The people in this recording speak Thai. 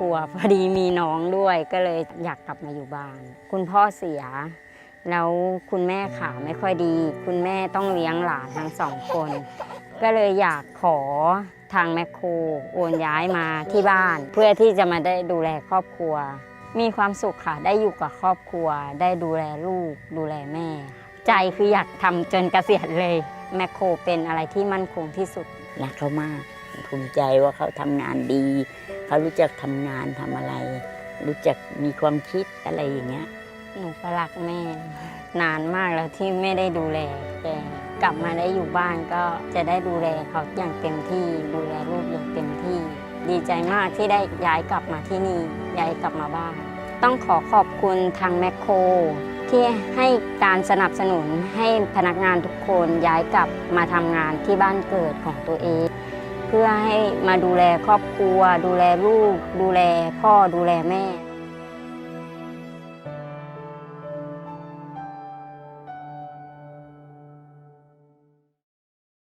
กลัวพอดีมีน้องด้วยก็เลยอยากกลับมาอยู่บ้าน คุณพ่อเสีย แล้วคุณแม่ขาไม่ค่อยดี คุณแม่ต้องเลี้ยงหลานทั้งสองคน ก็เลยอยากขอทางแมคโครโอนย้ายมาที่บ้าน เพื่อที่จะมาได้ดูแลครอบครัว มีความสุขค่ะได้อยู่กับครอบครัว ได้ดูแลลูก ดูแลแม่ ใจคืออยากทำจนเกษียณเลยแมคโครเป็นอะไรที่มั่นคงที่สุดรักเขามาก ภูมิใจว่าเขาทำงานดี เขารู้จักทำงานทำอะไร รู้จักมีความคิดอะไรอย่างเงี้ย หนูก็รักแม่ นานมากแล้วที่ไม่ได้ดูแลแกกลับมาได้อยู่บ้านก็จะได้ดูแลเขาอย่างเต็มที่ ดูแลลูกอย่างเต็มที่ ดีใจมากที่ได้ย้ายกลับมาที่นี่ ย้ายกลับมาบ้าน ต้องขอขอบคุณทางแมคโครที่ให้การสนับสนุนให้พนักงานทุกคนย้ายกลับมาทำงานที่บ้านเกิดของตัวเอง พื่อให้มาดูแลครอบครัว ดูแลลูก ดูแลพ่อดูแลแม่